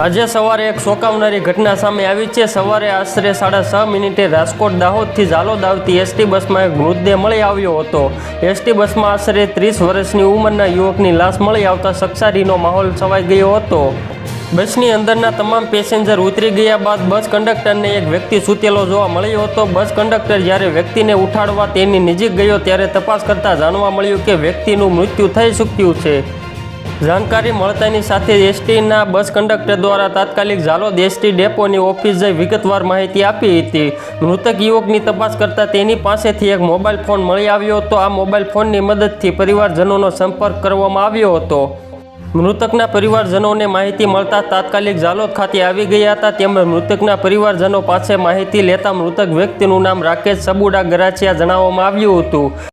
આજે સવારે એક ચોંકાવનારી ઘટના સામે આવી છે. સવારે આશરે સાડા છ મિનિટે રાજકોટ દાહોદથી ઝાલોદ આવતી એસટી બસમાં એક મૃતદેહ મળી આવ્યો હતો. એસટી બસમાં આશરે ત્રીસ વર્ષની ઉંમરના યુવકની લાશ મળી આવતા સક્ષારીનો માહોલ છવાઈ ગયો હતો. બસની અંદરના તમામ પેસેન્જર ઉતરી ગયા બાદ બસ કંડક્ટરને એક વ્યક્તિ સૂતેલો જોવા મળ્યો હતો. બસ કંડક્ટર જ્યારે વ્યક્તિને ઉઠાડવા તેની નજીક ગયો ત્યારે તપાસ કરતાં જાણવા મળ્યું કે વ્યક્તિનું મૃત્યુ થઈ ચૂક્યું છે. જાણકારી મળતાની સાથે એસટીના બસ કંડક્ટર દ્વારા તાત્કાલિક ઝાલોદ એસટી ડેપોની ઓફિસ જઈ વિગતવાર માહિતી આપી હતી. મૃતક યુવકની તપાસ કરતાં તેની પાસેથી એક મોબાઈલ ફોન મળી આવ્યો હતો. આ મોબાઈલ ફોનની મદદથી પરિવારજનોનો સંપર્ક કરવામાં આવ્યો હતો. મૃતકના પરિવારજનોને માહિતી મળતા તાત્કાલિક ઝાલોદ ખાતે આવી ગયા હતા. તેમજ મૃતકના પરિવારજનો પાસે માહિતી લેતા મૃતક વ્યક્તિનું નામ રાકેશ સબુડા ગરાચિયા જણાવવામાં આવ્યું હતું.